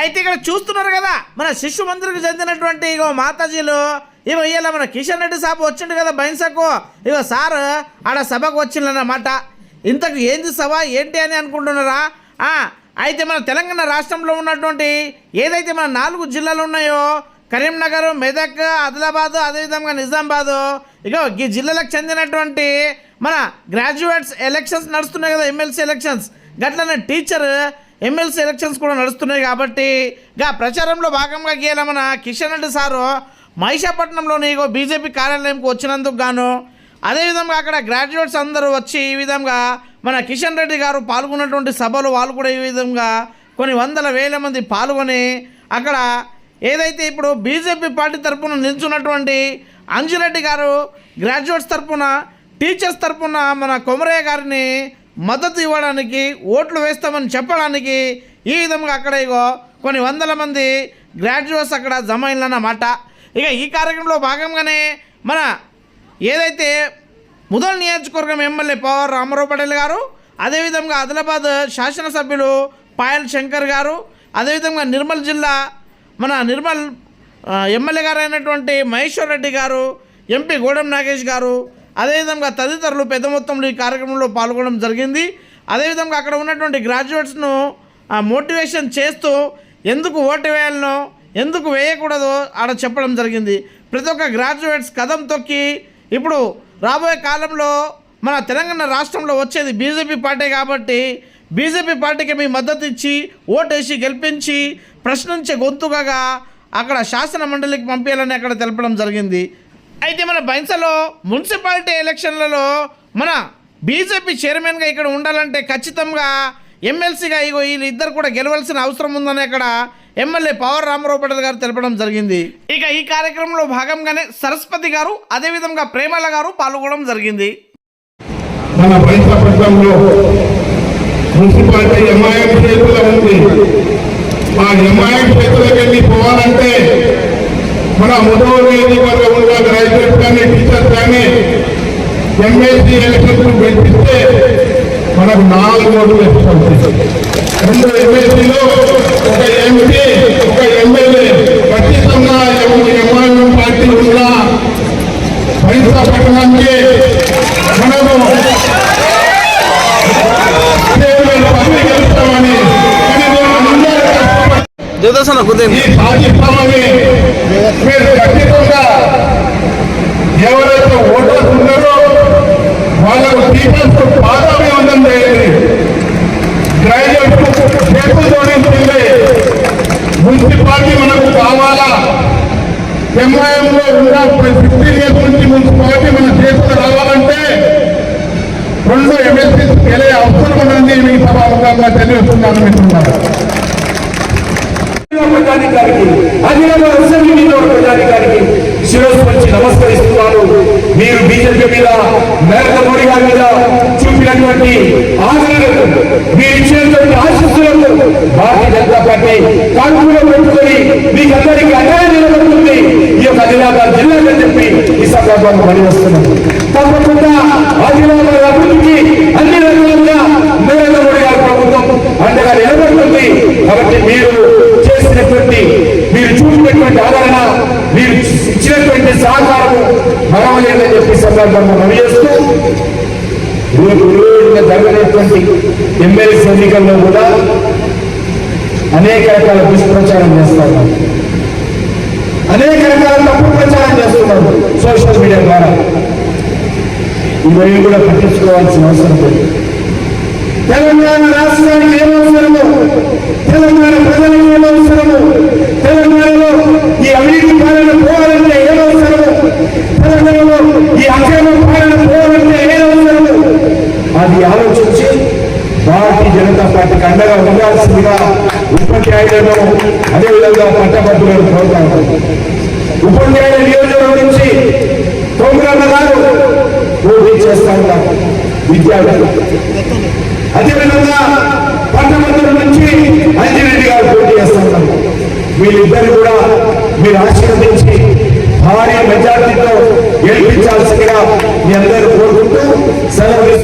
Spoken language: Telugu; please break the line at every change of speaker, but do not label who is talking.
అయితే ఇక్కడ చూస్తున్నారు కదా మన శిశు మందిరికి చెందినటువంటి ఇగో మాతాజీలు ఇగో ఇవాళ మన కిషన్ రెడ్డి సాబ్ వచ్చిండు కదా బైన్సకు. ఇగో సార్ ఆడ సభకు వచ్చిందన్నమాట ఇంతకు ఏంది సభ ఏంటి అని అనుకుంటున్నారా? అయితే మన తెలంగాణ రాష్ట్రంలో ఉన్నటువంటి ఏదైతే మన నాలుగు జిల్లాలు ఉన్నాయో కరీంనగర్ మెదక్ ఆదిలాబాద్ అదేవిధంగా నిజామాబాద్ ఇగో ఈ జిల్లాలకు చెందినటువంటి మన గ్రాడ్యుయేట్స్ ఎలక్షన్స్ నడుస్తున్నాయి కదా ఎమ్మెల్సీ ఎలక్షన్స్ గట్లనే టీచర్ ఎమ్మెల్సీ ఎలక్షన్స్ కూడా నడుస్తున్నాయి కాబట్టి గా ప్రచారంలో భాగంగా గీయాల మన కిషన్ రెడ్డి సారు మహిషాపట్నంలోని బీజేపీ కార్యాలయంకు వచ్చినందుకు గాను అదేవిధంగా అక్కడ గ్రాడ్యుయేట్స్ అందరూ వచ్చి ఈ విధంగా మన కిషన్ రెడ్డి గారు పాల్గొన్నటువంటి సభలు వాళ్ళు కూడా ఈ విధంగా కొన్ని వందల వేల మంది పాల్గొని అక్కడ ఏదైతే ఇప్పుడు బీజేపీ పార్టీ తరఫున నిల్చున్నటువంటి అంజిరెడ్డి గారు గ్రాడ్యుయేట్స్ తరఫున టీచర్స్ తరఫున మన కొమరయ్య గారిని మద్దతు ఇవ్వడానికి ఓట్లు వేస్తామని చెప్పడానికి ఈ విధంగా అక్కడ ఇగో కొన్ని వందల మంది గ్రాడ్యుయేట్స్ అక్కడ జమ అయిందన్నమాట ఇక ఈ కార్యక్రమంలో భాగంగానే మన ఏదైతే ముదల్ నియోజకవర్గం ఎమ్మెల్యే పవర్ రామారావు పటేల్ గారు అదేవిధంగా ఆదిలాబాద్ శాసనసభ్యులు పాయల్ శంకర్ గారు అదేవిధంగా నిర్మల్ జిల్లా మన నిర్మల్ ఎమ్మెల్యే గారు అయినటువంటి మహేశ్వర్ రెడ్డి గారు ఎంపీ గూడెం నాగేష్ గారు అదేవిధంగా తదితరులు పెద్ద మొత్తంలో ఈ కార్యక్రమంలో పాల్గొనడం జరిగింది. అదేవిధంగా అక్కడ ఉన్నటువంటి గ్రాడ్యుయేట్స్ను మోటివేషన్ చేస్తూ ఎందుకు ఓటు వేయాలనో ఎందుకు వేయకూడదో ఆడ చెప్పడం జరిగింది. ప్రతి ఒక్క గ్రాడ్యుయేట్స్ కదం తొక్కి ఇప్పుడు రాబోయే కాలంలో మన తెలంగాణ రాష్ట్రంలో వచ్చేది బీజేపీ పార్టీ కాబట్టి బీజేపీ పార్టీకి మీ మద్దతు ఇచ్చి ఓటేసి గెలిపించి ప్రశ్నించే గొంతుకగా అక్కడ శాసన మండలికి పంపించాలని అక్కడ తెలపడం జరిగింది. అయితే మన బైన్సలో మున్సిపాలిటీ ఎలక్షన్లలో మన బీజేపీ చైర్మన్గా ఇక్కడ ఉండాలంటే ఖచ్చితంగా ఎమ్మెల్సీగా ఇగో వీళ్ళిద్దరు కూడా గెలవాల్సిన అవసరం ఉందని అక్కడ ఎమ్మెల్యే పవర్ రామారావు పటేల్ గారు తెలపడం జరిగింది. ఇక ఈ కార్యక్రమంలో భాగంగానే సరస్వతి గారు అదేవిధంగా ప్రేమల గారు పాల్గొనడం జరిగింది.
మన బైసపట్నంలో మున్సిపాలిటీ ఎంఐఎం చేతిలో ఉంది. ఆ ఎంఐఎం వెళ్ళి పోవాలంటే మన గ్రాడ్యుయేట్స్ కానీ టీచర్స్ కానీ ఎంఎస్సీ ఎలక్షన్స్ గెలిపిస్తే మనకు నాలుగు ఓట్లు రెండు ఎమ్మెల్సీలో ఒక ఎంపీ ఒక ఎమ్మెల్యే ఖచ్చితంగా ఎంఐఎం పార్టీ ఉన్న మనము మేము అందరూ కష్టపడి
దేవదాసన కుదేం
ఈ సాధిస్తామని మీరు ఖచ్చితంగా ఎవరైతే ఓటర్స్ ఉన్నారో వాళ్ళకు టీచర్స్ పాదాభివందనం చేయండి గ్రాడ్యుయేట్స్ చేతులు జోడించింది మున్సిపాలిటీ మనకు కావాలా? ఎంఐఎంలో ఉన్న ఫిఫ్టీన్ ఇయర్స్ నుంచి మున్సిపాలిటీ మన చేతులు రావాలంటే రెండు ఎమ్మెల్సీ వెళ్ళే అవసరం ఉన్నది మీ సభాముఖంగా తెలియజేస్తున్నాను మిత్రులారా.
ప్రజాధికారికి ఆదిలాబాద్ అసెంబ్లీ ప్రజాధికారికి శిరస్సు నమస్కరిస్తున్నాను మీరు బీజేపీ మీద నరేంద్ర మోడీ గారి మీద చూపినటువంటి ఆదరణకు మీరు ఇచ్చినటువంటి ఆశస్సులకు భారతీయ జనతా పార్టీ కాన్పులో పెట్టుకొని మీకు అందరికీ అన్యాయం నిలబడుతుంది ఈ యొక్క ఆదిలాబాద్ జిల్లాగా చెప్పి ఈ సందర్భాన్ని పనివస్తున్నాను తప్పకుండా ఆదిలాబాద్ అభివృద్ధికి అన్ని రకాలుగా నరేంద్ర మోడీ గారి ప్రభుత్వం అండగా నిలబడుతుంది కాబట్టి మీరు చేసినటువంటి మీరు చూపినటువంటి ఆదరణ మీరు ఇచ్చినటువంటి సహకారం మరవలేదని చెప్పి సందర్భంగా మనం చేస్తూ రేపు రోజున జరగనటువంటి ఎమ్మెల్సీ ఎన్నికల్లో కూడా అనేక రకాల దుష్ప్రచారం చేస్తారు. అనేక రకాల తప్పుడు ప్రచారం చేస్తున్నారు సోషల్ మీడియా ద్వారా. ఇవన్నీ కూడా పట్టించుకోవాల్సిన అవసరం లేదు. తెలంగాణ రాష్ట్రానికి ఏమవసరము తెలంగాణ ప్రజలకు ఏమవసరము తెలంగాణలో ఈ అవినీతి భారతీయ పార్టీకి అండగా ఉండాల్సిందిగా ఉపాధ్యాయులను అదేవిధంగా పట్టభద్రులను కోరుతాను ఉపాధ్యాయుల నియోజకవర్గం నుంచి తొమ్మిదన్న గారు పోటీ చేస్తా ఉంటారు విద్యార్థులు. అదేవిధంగా పట్టభద్రుల నుంచి అంజిరెడ్డి గారు పోటీ చేస్తా చేస్తున్నారు వీళ్ళిద్దరు కూడా మీరు ఆశీర్వదించి భారీ మెజార్టీతో గెలిపించాల్సిందిగా మీ అందరూ కోరుకుంటూ సెలవు